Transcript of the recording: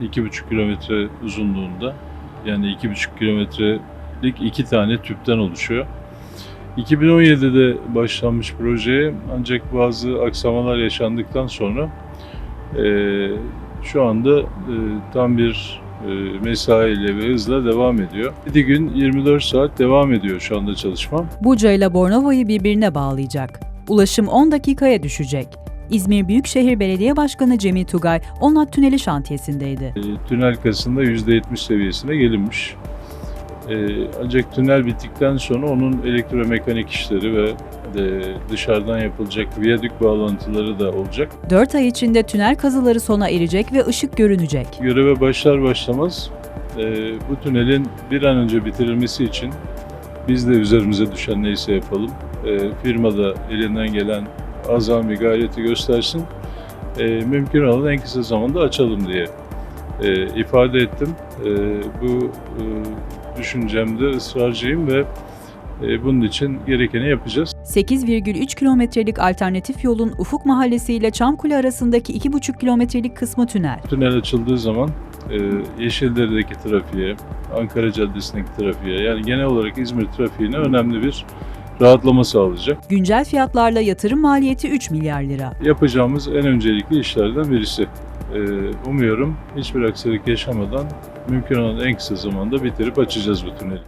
2,5 kilometre uzunluğunda yani 2,5 kilometrelik iki tane tüpten oluşuyor. 2017'de başlanmış projeye ancak bazı aksamalar yaşandıktan sonra eee, şu anda eee, tam bir eee, mesaiyle ve hızla devam ediyor. 7 gün 24 saat devam ediyor şu anda çalışma. Buca ile Bornova'yı birbirine bağlayacak. Ulaşım 10 dakikaya düşecek. İzmir Büyükşehir Belediye Başkanı Cemil Tugay, Onat Tüneli şantiyesindeydi. E, tünel kasında %70 seviyesine gelinmiş. E, ancak tünel bittikten sonra onun elektromekanik işleri ve e, dışarıdan yapılacak viyadük bağlantıları da olacak. 4 ay içinde tünel kazıları sona erecek ve ışık görünecek. Göreve başlar başlamaz bu tünelin bir an önce bitirilmesi için biz de üzerimize düşen neyse yapalım. Firma da elinden gelen azami gayreti göstersin. E, mümkün olan en kısa zamanda açalım diye e, ifade ettim. E, bu e, düşüncemde ısrarcıyım ve e, bunun için gerekeni yapacağız. 8,3 kilometrelik alternatif yolun Ufuk Mahallesi ile Çamkule arasındaki 2,5 kilometrelik kısmı tünel. Tünel açıldığı zaman e, Yeşildere'deki trafiğe, Ankara Caddesi'ndeki trafiğe yani genel olarak İzmir trafiğine önemli bir rahatlama sağlayacak. Güncel fiyatlarla yatırım maliyeti 3 milyar lira. Yapacağımız en öncelikli işlerden birisi. E, umuyorum hiçbir aksilik yaşamadan mümkün olan en kısa zamanda bitirip açacağız bu tüneli.